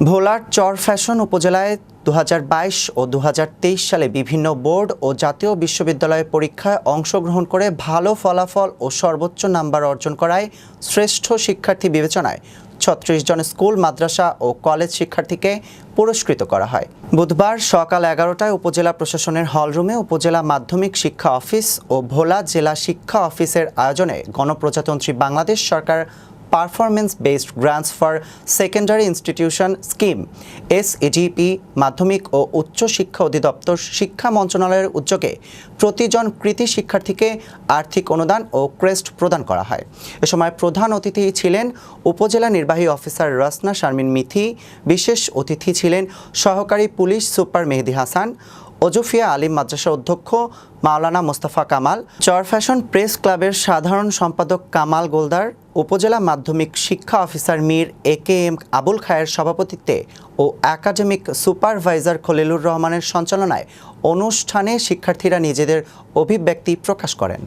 ভোলার চর ফ্যাশন উপজেলায় দু হাজার বাইশ ও দু হাজার তেইশ সালে বিভিন্ন বোর্ড ও জাতীয় বিশ্ববিদ্যালয় পরীক্ষায় অংশগ্রহণ করে ভালো ফলাফল ও সর্বোচ্চ নাম্বার অর্জন করায় শ্রেষ্ঠ শিক্ষার্থী বিবেচনায় ছত্রিশ জন স্কুল, মাদ্রাসা ও কলেজ শিক্ষার্থীকে পুরস্কৃত করা হয়। বুধবার সকাল এগারোটায় উপজেলা প্রশাসনের হলরুমে উপজেলা মাধ্যমিক শিক্ষা অফিস ও ভোলা জেলা শিক্ষা অফিসের আয়োজনে গণপ্রজাতন্ত্রী বাংলাদেশ সরকার performance based grants for secondary institution scheme S SAGP মাধ্যমিক ও উচ্চ শিক্ষা অধিদপ্তর শিক্ষা মন্ত্রণালয়ের উদ্যোগে প্রতিজন কৃতি শিক্ষার্থীকে আর্থিক অনুদান ও ক্রেস্ট প্রদান করা হয়। এ সময় প্রধান অতিথি ছিলেন উপজেলা নির্বাহী অফিসার রসনা শারমিন মিথি, বিশেষ অতিথি ছিলেন সহকারী পুলিশ সুপার মেহেদি হাসান অজুফিয়া আলিম মাদ্রাসা অধ্যক্ষ মাওলানা মোস্তফা কামাল, চর ফ্যাশন প্রেস ক্লাবের সাধারণ সম্পাদক কামাল গোলদার উপজেলা মাধ্যমিক শিক্ষা officer Mir A K M Abul Khayer সভাপতিত্বে ও একাডেমিক সুপারভাইজার খলিলুর রহমানের সঞ্চালনায় অনুষ্ঠানে শিক্ষার্থীরা নিজেদের অভিব্যক্তি প্রকাশ করেন।